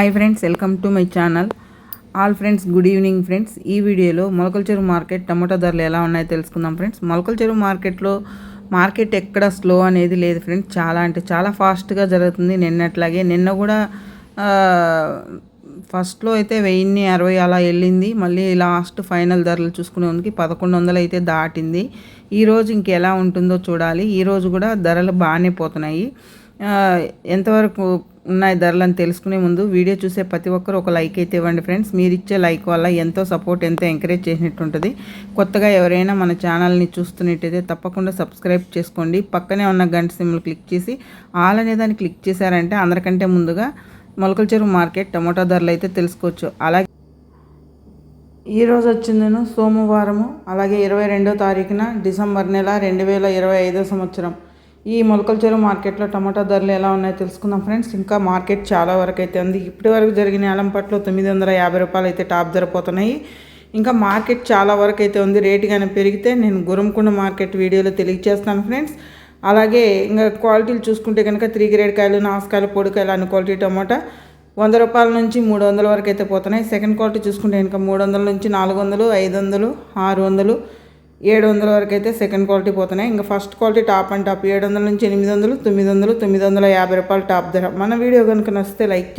Hi friends welcome to my channel all friends good evening friends ఈ వీడియోలో మొలకల చెరువు మార్కెట్ టమాటా ధరలు ఎలా ఉన్నాయో తెలుసుకుందాం ఫ్రెండ్స్ మొలకల చెరువు మార్కెట్లో మార్కెట్ ఎక్కడ స్లో అనేది లేదు ఫ్రెండ్స్ చాలా అంటే చాలా ఫాస్ట్గా జరుగుతుంది. నిన్నట్లాగే నిన్న కూడా ఫస్ట్లో అయితే వెయ్యిన్ని అరవై అలా వెళ్ళింది. మళ్ళీ లాస్ట్ ఫైనల్ ధరలు చూసుకునేందుకు పదకొండు వందలు అయితే దాటింది. ఈరోజు ఇంకెలా ఉంటుందో చూడాలి. ఈరోజు కూడా ధరలు బాగానే పోతున్నాయి. ఎంతవరకు ఉన్నాయి ధరలు అని తెలుసుకునే ముందు వీడియో చూసే ప్రతి ఒక్కరు ఒక లైక్ అయితే ఇవ్వండి ఫ్రెండ్స్. మీరు ఇచ్చే లైక్ వల్ల ఎంతో సపోర్ట్ ఎంతో ఎంకరేజ్ చేసినట్టు ఉంటుంది. కొత్తగా ఎవరైనా మన ఛానల్ని చూస్తున్నట్టయితే తప్పకుండా సబ్స్క్రైబ్ చేసుకోండి. పక్కనే ఉన్న గంట సిమ్లు క్లిక్ చేసి ఆల్ అనే దాన్ని క్లిక్ చేశారంటే అందరికంటే ముందుగా మొలకల చెరువు మార్కెట్ టమోటా ధరలు అయితే తెలుసుకోవచ్చు. అలాగే ఈ రోజు వచ్చిందను సోమవారము అలాగే ఇరవై రెండో తారీఖున డిసెంబర్ నెల రెండు వేల ఇరవై ఐదో సంవత్సరం. ఈ మొలకల చెరువు మార్కెట్లో టమాటా ధరలు ఎలా ఉన్నాయో తెలుసుకుందాం ఫ్రెండ్స్. ఇంకా మార్కెట్ చాలా వరకు అయితే ఉంది. ఇప్పటి వరకు జరిగిన అలంపట్లో తొమ్మిది వందల యాభై రూపాయలు అయితే టాప్ ధర పోతున్నాయి. ఇంకా మార్కెట్ చాలా వరకు అయితే ఉంది. రేటు కానీ పెరిగితే నేను గురంకొండ మార్కెట్ వీడియోలో తెలియజేస్తాను ఫ్రెండ్స్. అలాగే ఇంకా క్వాలిటీలు చూసుకుంటే కనుక త్రీ గ్రేడ్ కాయలు నాసుకాయలు పొడికాయలు అన్ని క్వాలిటీ టమాటా వంద రూపాయల నుంచి మూడు వందల వరకు అయితే పోతున్నాయి. సెకండ్ క్వాలిటీ చూసుకుంటే కనుక మూడు వందల నుంచి నాలుగు వందలు ఐదు వందలు ఆరు వందలు ఏడు వందల వరకు అయితే సెకండ్ క్వాలిటీ పోతున్నాయి. ఇంకా first quality top and top ఏడు వందల నుంచి ఎనిమిది వందలు తొమ్మిది వందలు తొమ్మిది వందల యాభై రూపాయలు టాప్ ధర. మన వీడియో కనుక నచ్చితే లైక్ చేయండి.